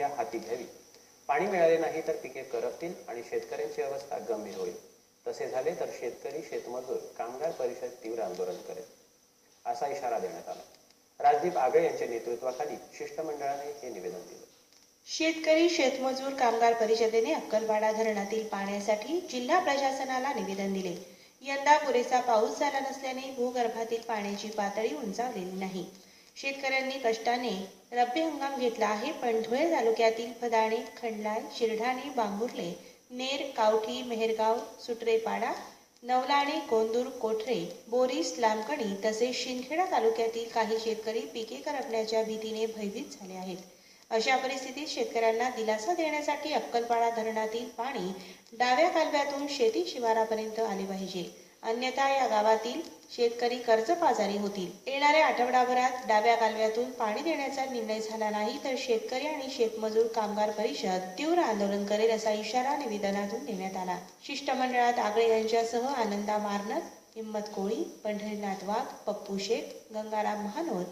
प्रक्रिया हाती घ्यावी पाणी मिळाले नाही तर पिके करपतील आणि शेतकऱ्यांची अवस्था गंभीर होईल. तसे झाले तर शेतकरी शेतमजूर कामगार परिषद तीव्र आंदोलन करेल असा इशारा देण्यात आला. राजदीप आगळे यांच्या नेतृत्वाखाली शिष्टमंडळाने हे निवेदन दिलं. शेतकरी शेतमजूर कामगार परिषदेने अक्कलवाडा धरणातील पाण्यासाठी जिल्हा प्रशासनाला निवेदन दिले. यंदा पुरेसा पाऊस झाला नसल्याने भूगर्भातील पाण्याची पातळी उंचावलेली नाही. शेतकऱ्यांनी कष्टाने रब्बी हंगाम घेतला आहे पण धुळे तालुक्यातील फदाणे खंडलाल शिरढाणे बांगुर्ले नेर कावठी मेहरगाव सुटरेपाडा नवलाणे कोंदूर कोठरे बोरीस लामकणी तसेच शिंदखेडा तालुक्यातील काही शेतकरी पिके करपण्याच्या भीतीने भयभीत झाले आहेत. अशा परिस्थितीत शेतकऱ्यांना दिलासा देण्यासाठी अक्कलपाडा धरणातील पाणी डाव्या कालव्यातून शेती शिवारापर्यंत आले पाहिजे. अन्यथा या गावातील शेतकरी कर्जबाजारी होतील. येणाऱ्या आठवडाभरात डाव्या कालव्यातून पाणी देण्याचा निर्णय झाला नाही तर शेतकरी आणि शेतमजूर कामगार परिषद तीव्र आंदोलन करेल असा इशारा निवेदनातून देण्यात आला. शिष्टमंडळात आगळे यांच्यासह आनंदा मारनत हिम्मत कोळी पंढरीनाथ वाघ पप्पू शेख गंगाराम महानोर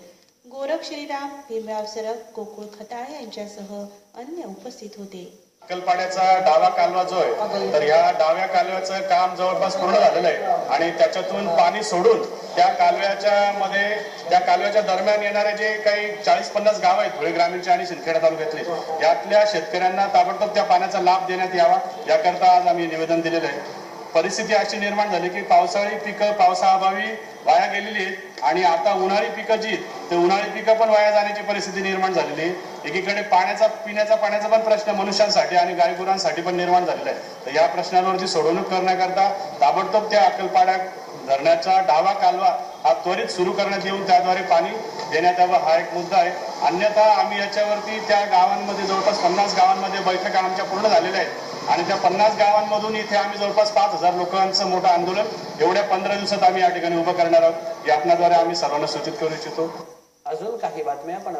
गोरख श्रीराम भीमराव सरग गोकुळ खताळ यांच्यासह अन्य उपस्थित होते. अक्कलपाड्याचा डावा कालवा जो आहे तर ह्या डाव्या कालव्याचं काम जवळपास पूर्ण झालेलं आहे. आणि त्याच्यातून पाणी सोडून त्या कालव्याच्या मध्ये त्या कालव्याच्या दरम्यान येणारे जे काही चाळीस पन्नास गाव आहेत धुळे ग्रामीणचे आणि शिंदखेडा तालुक्यातले यातल्या शेतकऱ्यांना ताबडतोब त्या पाण्याचा लाभ देण्यात यावा. याकरता आज आम्ही निवेदन दिलेलं आहे. परिस्थिती अशी निर्माण झाली की पावसाळी पिकं पावसाअभावी वाया गेलेली आहेत आणि आता उन्हाळी पिकं जी ते उन्हाळी पिकं पण वाया जाण्याची परिस्थिती निर्माण झालेली आहे. एकीकडे पाण्याचा पिण्याचा पाण्याचा पण प्रश्न मनुष्यांसाठी आणि गायगुरांसाठी पण निर्माण झालेला आहे. तर या प्रश्नांवरची सोडवणूक करण्याकरता ताबडतोब त्या अक्कलपाड्या धरणाचा डावा कालवा हा त्वरित सुरू करण्यात येऊन त्याद्वारे पाणी देण्यात यावं हा एक मुद्दा आहे. अन्यथा आम्ही याच्यावरती त्या गावांमध्ये जवळपास पन्नास गावांमध्ये बैठका आमच्या पूर्ण झालेल्या आहेत. आणि त्या पन्नास गावांमधून इथे आम्ही जवळपास पाच हजार लोकांचं मोठं आंदोलन एवढ्या पंधरा दिवसात आम्ही या ठिकाणी उभं करणार आहोत. या आम्ही सर्वांना सूचित करू इच्छितो. अजून काही बातम्या पण